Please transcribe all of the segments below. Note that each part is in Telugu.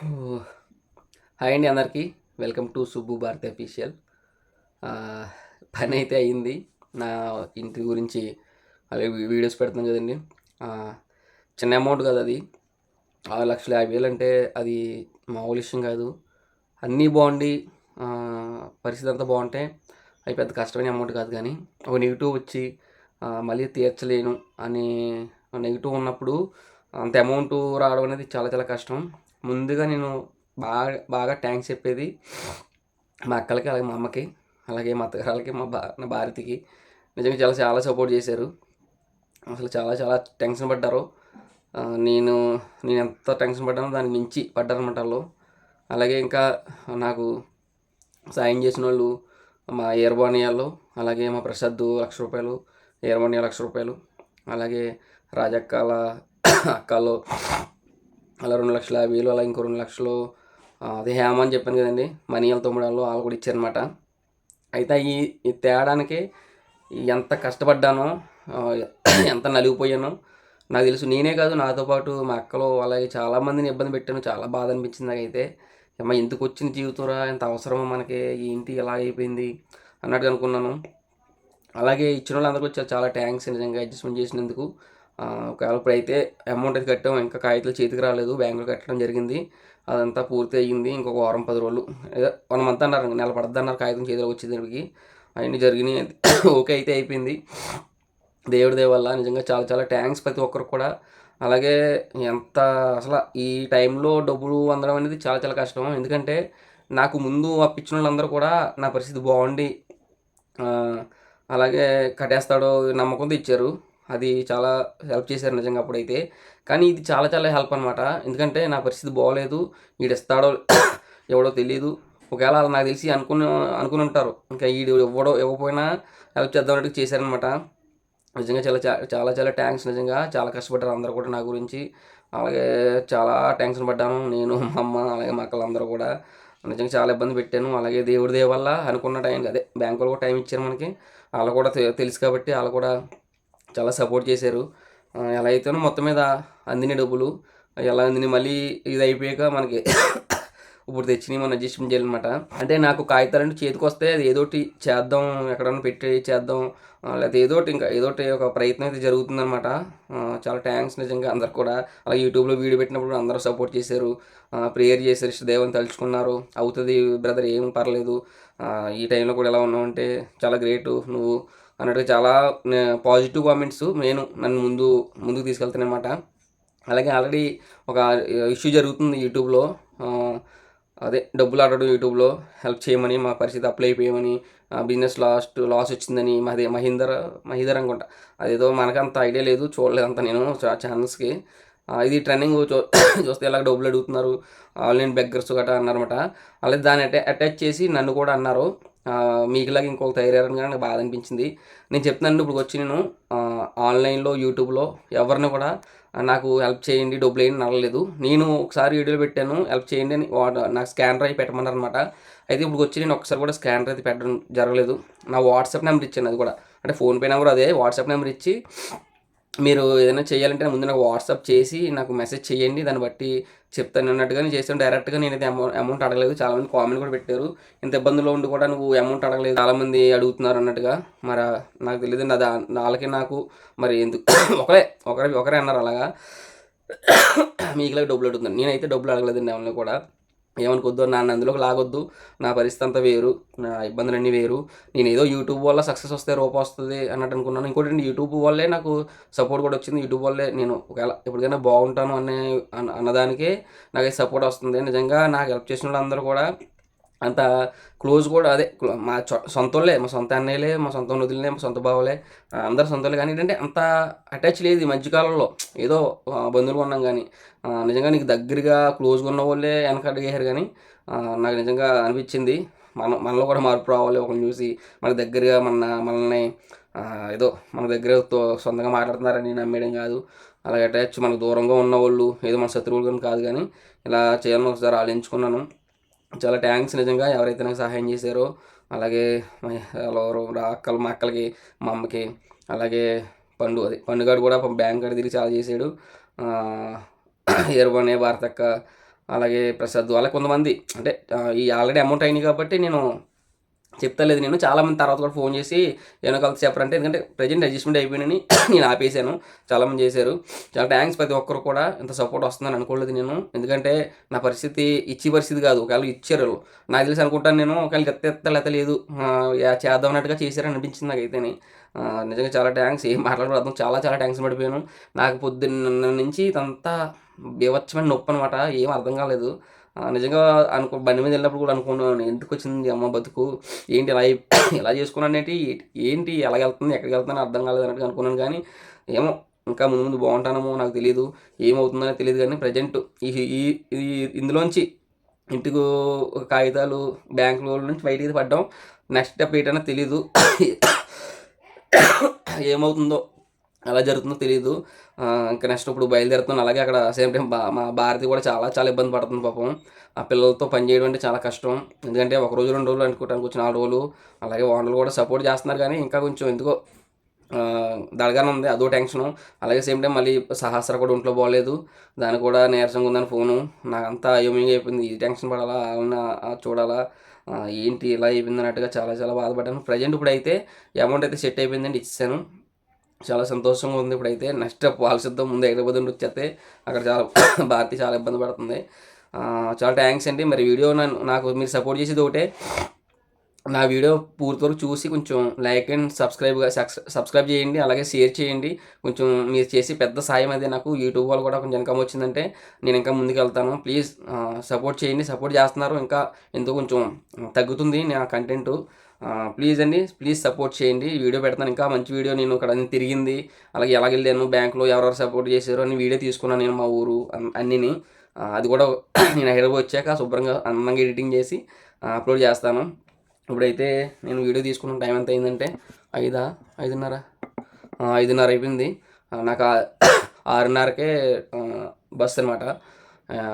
హాయ్ అండి అందరికీ. Welcome to Subbu Bharati official పని అయితే అయింది. నా ఇంటి గురించి అలాగే వీడియోస్ పెడుతున్నాను కదండి. చిన్న అమౌంట్ కదా అది. ఆరు లక్షల యాభై వేలు అంటే అది మామూలు విషయం కాదు. అన్నీ బాగుండి పరిస్థితి అంతా బాగుంటే అది పెద్ద కష్టమైన అమౌంట్ కాదు కానీ ఒక నెగిటివ్ వచ్చి మళ్ళీ తీర్చలేను అనే నెగిటివ్ ఉన్నప్పుడు అంత అమౌంట్ రావడం అనేది చాలా చాలా కష్టం. ముందుగా నేను బాగా బాగా థ్యాంక్స్ చెప్పేది మా అక్కలకి అలాగే మా అమ్మకి అలాగే మా అత్తగారికి మా భా నా భారతికి. నిజంగా చాలా చాలా సపోర్ట్ చేశారు. అసలు చాలా చాలా టెన్షన్ పడ్డారు. నేను నేను ఎంత టెన్షన్ పడ్డానో దానికి మించి పడ్డారనమాట వాళ్ళు. అలాగే ఇంకా నాకు సాయం చేసిన వాళ్ళు మా ఏర్వాణియాలు అలాగే మా ప్రసాద్ లక్ష రూపాయలు ఏర్వాణియా లక్ష రూపాయలు అలాగే రాజక్కల అక్కలు అలా రెండు లక్షల యాభై వేలు అలా ఇంకో రెండు లక్షలు అది అదే హేమ అని చెప్పాను కదండి. మనీ వాళ్ళ తమ్ముడు వాళ్ళు వాళ్ళు కూడా ఇచ్చారనమాట అయితే ఈ ఈ తేడానికి ఎంత కష్టపడ్డానో ఎంత నలిగిపోయానో నాకు తెలుసు. నేనే కాదు నాతో పాటు మా అక్కలు అలాగే చాలామందిని ఇబ్బంది పెట్టాను. చాలా బాధ అనిపించింది నాకైతే. అమ్మ ఎందుకు వచ్చిన జీవితంరా? ఎంత అవసరమో మనకి? ఏంటి ఎలా అయిపోయింది? అన్నట్టు అనుకున్నాను. అలాగే ఇచ్చిన వాళ్ళందరికీ వచ్చారు చాలా థ్యాంక్స్ నిజంగా అడ్జస్ట్మెంట్ చేసినందుకు. ఒకవేళ ఇప్పుడైతే అమౌంట్ అయితే కట్టాం ఇంకా కాగితాలు చేతికి రాలేదు బ్యాంకులో కట్టడం జరిగింది. అదంతా పూర్తి అయ్యింది ఇంకొక వారం పది రోజులు. ఏదో వన్ మంత్ అన్నారు నెల పడద్దు అన్నారు కాగితం చేతిలోకి వచ్చేదానికి అవన్నీ జరిగినాయి ఓకే అయితే అయిపోయింది. దేవుడి దయ వల్ల నిజంగా చాలా చాలా థ్యాంక్స్ ప్రతి ఒక్కరు కూడా. అలాగే ఎంత అసలు ఈ టైంలో డబ్బులు అందడం అనేది చాలా చాలా కష్టం. ఎందుకంటే నాకు ముందు అప్పించిన వాళ్ళందరూ కూడా నా పరిస్థితి బాగుండి అలాగే కట్టేస్తాడో నమ్మకంతో ఇచ్చారు. అది చాలా హెల్ప్ చేశారు నిజంగా అప్పుడైతే. కానీ ఇది చాలా చాలా హెల్ప్ అనమాట ఎందుకంటే నా పరిస్థితి బాగోలేదు. వీడు ఇస్తాడో ఎవడో తెలియదు ఒకవేళ వాళ్ళు నాకు తెలిసి అనుకుని అనుకుని ఉంటారు ఇంకా వీడు ఇవ్వడో ఇవ్వకపోయినా హెల్ప్ చేద్దాం అన్నట్టు చేశారనమాట నిజంగా చాలా చాలా చాలా థ్యాంక్స్ నిజంగా. చాలా కష్టపడ్డారు అందరూ కూడా నా గురించి. అలాగే చాలా ట్యాంక్స్ పడ్డాను. నేను మా అమ్మ అలాగే మా అక్కలందరూ కూడా. నిజంగా చాలా ఇబ్బంది పెట్టాను. అలాగే దేవుడి దయ వల్ల అనుకున్న టైం అదే బ్యాంకులో కూడా టైం ఇచ్చారు మనకి. వాళ్ళు కూడా తె- తెలుసు కాబట్టి వాళ్ళు కూడా చాలా సపోర్ట్ చేశారు. ఎలా అయితేనో మొత్తం మీద అందిన డబ్బులు ఎలా అందినాయి మళ్ళీ ఇది అయిపోయాక మనకి ఇప్పుడు తెచ్చినాయి మనం అడ్జస్ట్మెంట్ చేయాలన్నమాట. అంటే నాకు కాగితాలంటే చేతికి వస్తే అది ఏదోటి చేద్దాం ఎక్కడన్నా పెట్టి చేద్దాం లేకపోతే ఏదోటి ఇంకా ఏదోటి ఒక ప్రయత్నం అయితే జరుగుతుందన్నమాట. చాలా థ్యాంక్స్ నిజంగా అందరు కూడా. అలాగే యూట్యూబ్లో వీడియో పెట్టినప్పుడు అందరూ సపోర్ట్ చేశారు. ప్రేయర్ చేశారు ఇష్టదేవని తలుచుకున్నారు. అవుతుంది బ్రదర్ ఏం పర్లేదు. ఈ టైంలో కూడా ఎలా ఉన్నావు అంటే చాలా గ్రేట్ నువ్వు అన్నట్టుగా చాలా పాజిటివ్ కామెంట్స్ నేను నన్ను ముందు ముందుకు తీసుకెళ్తానమాట అలాగే ఆల్రెడీ ఒక ఇష్యూ జరుగుతుంది యూట్యూబ్లో అదే డబ్బులు ఆడడం యూట్యూబ్లో హెల్ప్ చేయమని మా పరిస్థితి అప్లై అయిపోయామని బిజినెస్ లాస్ట్ లాస్ వచ్చిందని మాది మహీందర్ మహీందర్ అనుకుంటా. అదేదో మనకంత ఐడియా లేదు చూడలేదు అంత నేను ఛానల్స్కి ఇది ట్రెండింగ్ చూ చూస్తే ఎలా డబ్బులు అడుగుతున్నారు ఆన్లైన్ బెగ్గర్స్ గట్రా అన్నారన్నమాట. అలాగే దాన్ని అటాచ్ చేసి నన్ను కూడా అన్నారు. మీకులాగా ఇంకొక తయారని కానీ నాకు బాధ అనిపించింది. నేను చెప్తున్నాను ఇప్పుడు వచ్చి నేను ఆన్లైన్లో యూట్యూబ్లో ఎవరిని కూడా నాకు హెల్ప్ చేయండి డబ్బులు వేయండి నడలేదు నేను ఒకసారి వీడియోలో పెట్టాను హెల్ప్ చేయండి అని నాకు స్కానర్ అయి పెట్టమన్నారు అనమాట అయితే ఇప్పుడు వచ్చి నేను ఒకసారి కూడా స్కానర్ అయితే పెట్టడం జరగలేదు. నా వాట్సాప్ నెంబర్ ఇచ్చాను అది కూడా. అంటే ఫోన్పే నెంబర్ అదే వాట్సాప్ నెంబర్ ఇచ్చి మీరు ఏదైనా చేయాలంటే ముందు నాకు వాట్సాప్ చేసి నాకు మెసేజ్ చేయండి. దాన్ని బట్టి చెప్తాను అన్నట్టుగా నేను చేస్తాను. డైరెక్ట్గా నేను అయితే అమౌంట్ అమౌంట్ అడగలేదు. చాలామంది కామెంట్ కూడా పెట్టారు. ఇంత ఇబ్బందుల్లో ఉండి కూడా నువ్వు అమౌంట్ అడగలేదు. చాలామంది అడుగుతున్నారు అన్నట్టుగా. మరి నాకు తెలియదు. నా దా వాళ్ళకి నాకు మరి ఎందుకు ఒకరే ఒకరే ఒకరే అన్నారు అలాగా. మీకు డబ్బులు అడుగుతున్నాను నేనైతే డబ్బులు అడగలేదండి ఎవరిని కూడా. ఏమనుకోద్దు నన్ను అందులోకి లాగొద్దు. నా పరిస్థితి అంతా వేరు. నా ఇబ్బందులన్నీ వేరు. నేను ఏదో యూట్యూబ్ వల్ల సక్సెస్ వస్తే రూపం వస్తుంది అన్నట్టు అనుకున్నాను. ఇంకోటి యూట్యూబ్ వల్లే నాకు సపోర్ట్ కూడా వచ్చింది. యూట్యూబ్ వల్లే నేను ఒకవేళ ఎప్పటికైనా బాగుంటాను అనే అన్న- అన్నదానికే నాకు సపోర్ట్ వస్తుంది. నిజంగా నాకు హెల్ప్ చేసిన వాళ్ళందరూ కూడా అంత క్లోజ్ కూడా అదే మా చొ- మా సొంత అన్నయ్యలే మా సొంత వదిలే మా సొంత బావలే అందరు సొంతలే కానీ ఏంటంటే అంత అటాచ్ లేదు ఈ మధ్యకాలంలో. ఏదో బంధువులు ఉన్నాం కానీ నిజంగా నీకు దగ్గరగా క్లోజ్గా ఉన్న వాళ్ళే వెనక అడిగేశారు కానీ నాకు నిజంగా అనిపించింది. మన మనలో కూడా మార్పు రావాలి ఒకరిని చూసి మనకు దగ్గరగా మన మనల్ని ఏదో మన దగ్గర తో- సొంతంగా మాట్లాడుతున్నారని నమ్మేయడం కాదు. అలాగే అటాచ్ మనకు దూరంగా ఉన్న వాళ్ళు ఏదో మన శత్రువులు కానీ కాదు కానీ ఇలా చేయాలని ఒకసారి ఆలోచించుకున్నాను. చాలా థ్యాంక్స్ నిజంగా ఎవరైతే నాకు సహాయం చేశారో. అలాగే ఎవరు అక్కలు మా అక్కలకి మా అమ్మకి అలాగే పండు అది పండుగాడు కూడా బ్యాంక్ కాడ తిరిగి చాలా చేశాడు. ఎరువనే భారతక్క అలాగే ప్రసాద్ అలా కొంతమంది. అంటే ఈ ఆల్రెడీ అమౌంట్ అయినాయి కాబట్టి నేను చెప్తలేదు నేను. చాలామంది తర్వాత కూడా ఫోన్ చేసి ఏమైనా కలిసి చెప్పరంటే. ఎందుకంటే ప్రజెంట్ అడ్జస్ట్మెంట్ అయిపోయినని నేను ఆపేశాను. చాలామంది చేశారు. చాలా థ్యాంక్స్ ప్రతి ఒక్కరు కూడా ఇంత సపోర్ట్ వస్తుందని అనుకోలేదు నేను. ఎందుకంటే నా పరిస్థితి ఇచ్చి పరిస్థితి కాదు. ఒకవేళ ఇచ్చారు. నాకు తెలిసి అనుకుంటాను నేను. ఒకవేళ ఎత్త లేత లేదు. చేద్దాం అన్నట్టుగా చేశారని అనిపించింది నాకైతేనే. నిజంగా చాలా థ్యాంక్స్ ఏం మాట్లాడకూడదు చాలా చాలా థ్యాంక్స్ పడిపోయాను. నాకు పొద్దున్న నుంచి ఇదంతా బీభత్సమైన నొప్పి అనమాట ఏం అర్థం కాలేదు. నిజంగా అనుకో బండి మీద వెళ్ళినప్పుడు కూడా అనుకున్నాను ఎందుకు వచ్చింది అమ్మ బతుకు? ఏంటి ఎలా ఎలా ఇలా చేసుకున్నాను ఏంటి? ఏంటి ఎలా వెళ్తుంది? ఎక్కడికి వెళ్తున్నాను అర్థం కాలేదు అన్నట్టు అనుకున్నాను కానీ ఏమో ఇంకా ముందు ముందు బాగుంటానేమో నాకు తెలియదు ఏమవుతుందో తెలియదు కానీ ప్రజెంట్ ఈ ఈ ఇందులోంచి ఇంటికి కాగితాలు బ్యాంకుల నుంచి బయటికి పడ్డాం. నెక్స్ట్ స్టెప్ ఏంటన్నా తెలీదు. ఏమవుతుందో అలా జరుగుతుందో తెలియదు ఇంకా నెక్స్ట్ ఇప్పుడు బయలుదేరుతున్నాను అలాగే అక్కడ సేమ్ టైం బా మా భారతి కూడా చాలా చాలా ఇబ్బంది పడుతుంది పాపం. ఆ పిల్లలతో పని చేయడం అంటే చాలా కష్టం. ఎందుకంటే ఒక రోజు రెండు రోజులు అనుకుంటాను కొంచెం నాలుగు రోజులు. అలాగే ఓనర్లు కూడా సపోర్ట్ చేస్తున్నారు కానీ ఇంకా కొంచెం ఎందుకో దడగానే ఉంది. అదో టెన్షను అలాగే సేమ్ టైం మళ్ళీ సహస్ర కూడా ఒంట్లో బాగోలేదు దానికి కూడా నీరసంగా ఉందని ఫోను. నాకంతా అయోమయంగా అయిపోయింది. ఈ టెన్షన్ పడాలా అవునా చూడాలా ఏంటి ఇలా అయిపోయింది అన్నట్టుగా చాలా చాలా బాధపడ్డాను. ప్రజెంట్ ఇప్పుడు అయితే అమౌంట్ అయితే సెట్ అయిపోయిందండి ఇచ్చాను చాలా సంతోషంగా ఉంది ఇప్పుడైతే. నెక్స్ట్ పాలసీతో ముందు హైదరాబాద్ నుండి వచ్చేస్తే అక్కడ చాలా భారతి చాలా ఇబ్బంది పడుతుంది. చాలా థ్యాంక్స్ అండి. మరి వీడియో నన్ను నాకు మీరు సపోర్ట్ చేసేది ఒకటే. నా వీడియో పూర్తి వరకు చూసి కొంచెం లైక్ అండ్ సబ్స్క్రైబ్ సబ్స్క్రైబ్ చేయండి అలాగే షేర్ చేయండి. కొంచెం మీరు చేసి పెద్ద సాయం అదే నాకు. యూట్యూబ్ వాళ్ళు కూడా కొంచెం ఇన్కమ్ వచ్చిందంటే నేను ఇంకా ముందుకు వెళ్తాను. ప్లీజ్ సపోర్ట్ చేయండి. సపోర్ట్ చేస్తున్నారు. ఇంకా ఎంతో కొంచెం తగ్గుతుంది నా కంటెంట్. ప్లీజ్ అండి. ప్లీజ్ సపోర్ట్ చేయండి. వీడియో పెడతాను. ఇంకా మంచి వీడియో నేను ఇక్కడ తిరిగింది. అలాగే ఎలా వెళ్ళాను బ్యాంక్లో ఎవరెవరు సపోర్ట్ చేశారు అని వీడియో తీసుకున్నాను నేను మా ఊరు అన్నీని. అన్నిని అది కూడా నేను హైదరాబాద్ వచ్చాక శుభ్రంగా అందంగా ఎడిటింగ్ చేసి అప్లోడ్ చేస్తాను. ఇప్పుడైతే నేను వీడియో తీసుకున్న టైం ఎంత అయిందంటే ఐదా ఐదున్నర. ఐదున్నర అయిపోయింది. నాకు ఆరున్నరకే బస్ అనమాట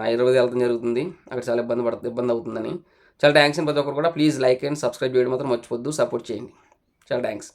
హైదరాబాద్ వెళ్ళడం జరుగుతుంది. అక్కడ చాలా ఇబ్బంది పడుతుంది ఇబ్బంది అవుతుందని. చాలా థ్యాంక్స్ ప్రతి ఒక్కరు కూడా. ప్లీజ్ లైక్ అండ్ సబ్స్క్రైబ్ చేయడం మాత్రం మర్చిపోద్దు. సపోర్ట్ చేయండి. చాలా థ్యాంక్స్